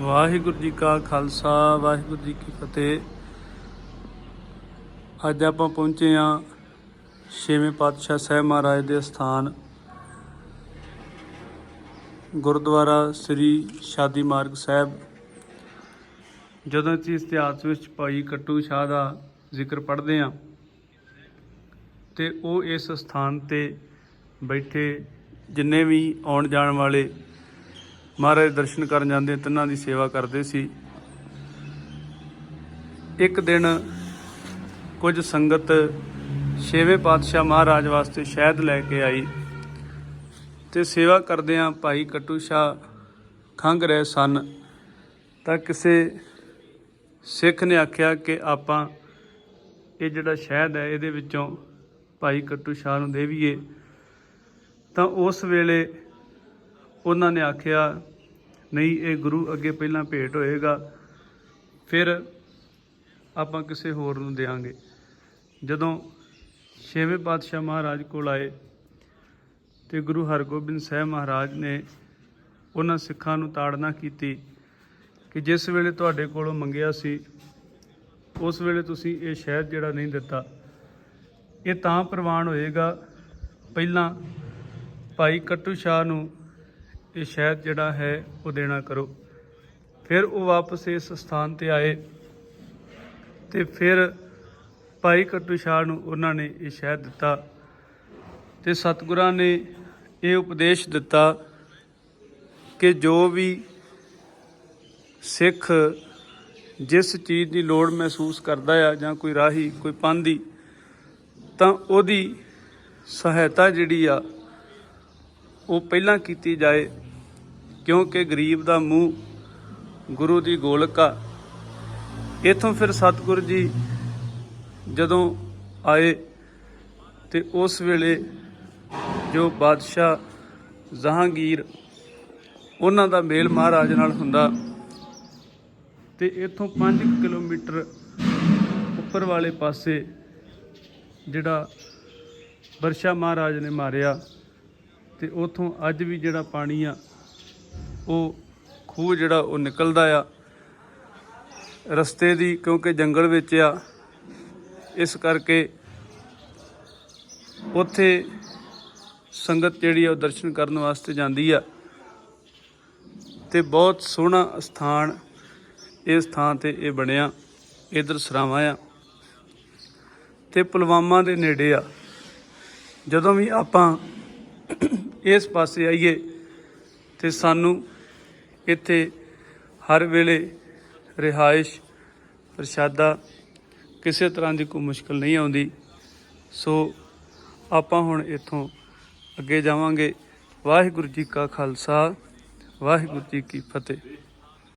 ਵਾਹਿਗੁਰੂ ਜੀ ਕਾ ਖਾਲਸਾ, ਵਾਹਿਗੁਰੂ ਜੀ ਕੀ ਫਤਿਹ। ਅੱਜ ਆਪਾਂ ਪਹੁੰਚੇ ਹਾਂ ਛੇਵੇਂ ਪਾਤਸ਼ਾਹ ਸਾਹਿਬ ਮਹਾਰਾਜ ਦੇ ਸਥਾਨ ਗੁਰਦੁਆਰਾ ਸ੍ਰੀ ਸ਼ਾਦੀ ਮਾਰਗ ਸਾਹਿਬ। ਜਦੋਂ ਅਸੀਂ ਇਤਿਹਾਸ ਵਿੱਚ ਭਾਈ ਕੱਟੂ ਸ਼ਾਹ ਦਾ ਜ਼ਿਕਰ ਪੜ੍ਹਦੇ ਹਾਂ, ਤੇ ਉਹ ਇਸ ਸਥਾਨ ਤੇ ਬੈਠੇ ਜਿੰਨੇ ਵੀ ਆਉਣ ਜਾਣ ਵਾਲੇ ਮਹਾਰਾਜ ਦੇ ਦਰਸ਼ਨ ਕਰਨ ਜਾਂਦੇ ਤਿੰਨਾਂ ਦੀ ਸੇਵਾ ਕਰਦੇ ਸੀ। ਇੱਕ ਦਿਨ ਕੁਝ ਸੰਗਤ ਛੇਵੇਂ ਪਾਤਸ਼ਾਹ ਮਹਾਰਾਜ ਵਾਸਤੇ ਸ਼ਹਿਦ ਲੈ ਕੇ ਆਈ ਤੇ ਸੇਵਾ ਕਰਦਿਆਂ ਭਾਈ ਕੱਟੂ ਸ਼ਾਹ ਖੰਗ ਰਹੇ ਸਨ। ਤਾਂ ਕਿਸੇ ਸਿੱਖ ਨੇ ਆਖਿਆ ਕਿ ਆਪਾਂ ਇਹ ਜਿਹੜਾ ਸ਼ਹਿਦ ਹੈ, ਇਹਦੇ ਵਿੱਚੋਂ ਭਾਈ ਕੱਟੂ ਸ਼ਾਹ ਨੂੰ ਦੇਵੀਏ। ਤਾਂ ਉਸ ਵੇਲੇ ਉਹਨਾਂ ਨੇ ਆਖਿਆ, ਨਹੀਂ, ਇਹ ਗੁਰੂ ਅੱਗੇ ਪਹਿਲਾਂ ਭੇਟ ਹੋਏਗਾ, ਫਿਰ ਆਪਾਂ ਕਿਸੇ ਹੋਰ ਨੂੰ ਦੇਾਂਗੇ ਜਦੋਂ ਛੇਵੇਂ ਪਾਤਸ਼ਾਹ ਮਹਾਰਾਜ ਕੋਲ ਆਏ ਤੇ ਗੁਰੂ ਹਰਗੋਬਿੰਦ ਸਾਹਿਬ ਮਹਾਰਾਜ ਨੇ ਉਹਨਾਂ ਸਿੱਖਾਂ ਨੂੰ ਤਾੜਨਾ ਕੀਤੀ ਕਿ ਜਿਸ ਵੇਲੇ ਤੁਹਾਡੇ ਕੋਲੋਂ ਮੰਗਿਆ ਸੀ, ਉਸ ਵੇਲੇ ਤੁਸੀਂ ਇਹ ਸ਼ਹਿਦ ਜਿਹੜਾ ਨਹੀਂ ਦਿੱਤਾ। ਇਹ ਤਾਂ ਪ੍ਰਵਾਨ ਹੋਏਗਾ, ਪਹਿਲਾਂ ਭਾਈ ਕੱਟੂ ਸ਼ਾਹ ਨੂੰ ਇਹ ਸ਼ਹਿਦ ਜਿਹੜਾ ਹੈ ਉਹ ਦੇਣਾ ਕਰੋ। ਫਿਰ ਉਹ ਵਾਪਸ ਇਸ ਸਥਾਨ ਤੇ ਆਏ ਤੇ ਫਿਰ ਭਾਈ ਕੱਟੂ ਸ਼ਾਹ ਨੂੰ ਉਹਨਾਂ ਨੇ ਇਹ ਸ਼ਹਿਦ ਦਿੱਤਾ ਤੇ ਸਤਿਗੁਰਾਂ ਨੇ ਇਹ ਉਪਦੇਸ਼ ਦਿੱਤਾ ਕਿ ਜੋ ਵੀ ਸਿੱਖ ਜਿਸ ਚੀਜ਼ ਦੀ ਲੋੜ ਮਹਿਸੂਸ ਕਰਦਾ ਆ ਜਾਂ ਕੋਈ ਰਾਹੀ, ਕੋਈ ਪਾਂਦੀ ਤਾਂ ਉਹਦੀ ਸਹਾਇਤਾ ਜਿਹੜੀ ਆ ਉਹ ਪਹਿਲਾਂ ਕੀਤੀ ਜਾਏ, ਕਿਉਂਕਿ ਗਰੀਬ ਦਾ ਮੂੰਹ ਗੁਰੂ ਦੀ ਗੋਲਕਾ। ਆ ਇਥੋਂ ਫਿਰ ਸਤਿਗੁਰ ਜੀ ਜਦੋਂ ਆਏ ਤੇ ਉਸ ਵੇਲੇ ਜੋ ਬਾਦਸ਼ਾਹ ਜਹਾਂਗੀਰ, ਉਹਨਾਂ ਦਾ ਮੇਲ ਮਹਾਰਾਜ ਨਾਲ ਹੁੰਦਾ ਤੇ ਇਥੋਂ 5 ਕਿਲੋਮੀਟਰ ਉੱਪਰ ਵਾਲੇ ਪਾਸੇ ਜਿਹੜਾ ਵਰਸ਼ਾ ਮਹਾਰਾਜ ਨੇ ਮਾਰਿਆ। ਤੇ ਉਥੋਂ ਅੱਜ ਵੀ ਜਿਹੜਾ ਪਾਣੀ ਆ, ਉਹ ਖੂਹ ਜਿਹੜਾ ਉਹ ਨਿਕਲਦਾ ਆ। ਰਸਤੇ ਦੀ ਕਿਉਂਕਿ ਜੰਗਲ ਵਿੱਚ ਆ, ਇਸ ਕਰਕੇ ਉੱਥੇ ਸੰਗਤ ਜਿਹੜੀ ਆ ਉਹ ਦਰਸ਼ਨ ਕਰਨ ਵਾਸਤੇ ਜਾਂਦੀ ਆ। ਤੇ ਬਹੁਤ ਸੋਹਣਾ ਸਥਾਨ ਇਸ ਥਾਂ ਤੇ ਇਹ ਬਣਿਆ, ਇਧਰ ਸਰਾਵਾਂ ਆ। ਤੇ ਪੁਲਵਾਮਾ ਦੇ ਨੇੜੇ ਆ। ਜਦੋਂ ਵੀ ਆਪਾਂ ਇਸ ਪਾਸੇ ਆਈਏ ਤੇ ਸਾਨੂੰ ਇੱਥੇ ਹਰ ਵੇਲੇ ਰਿਹਾਇਸ਼, ਪ੍ਰਸ਼ਾਦਾ ਕਿਸੇ ਤਰ੍ਹਾਂ ਦੀ ਕੋਈ ਮੁਸ਼ਕਲ ਨਹੀਂ ਆਉਂਦੀ। ਸੋ ਆਪਾਂ ਹੁਣ ਇੱਥੋਂ ਅੱਗੇ ਜਾਵਾਂਗੇ। ਵਾਹਿਗੁਰੂ ਜੀ ਕਾ ਖਾਲਸਾ, ਵਾਹਿਗੁਰੂ ਜੀ ਕੀ ਫਤਿਹ।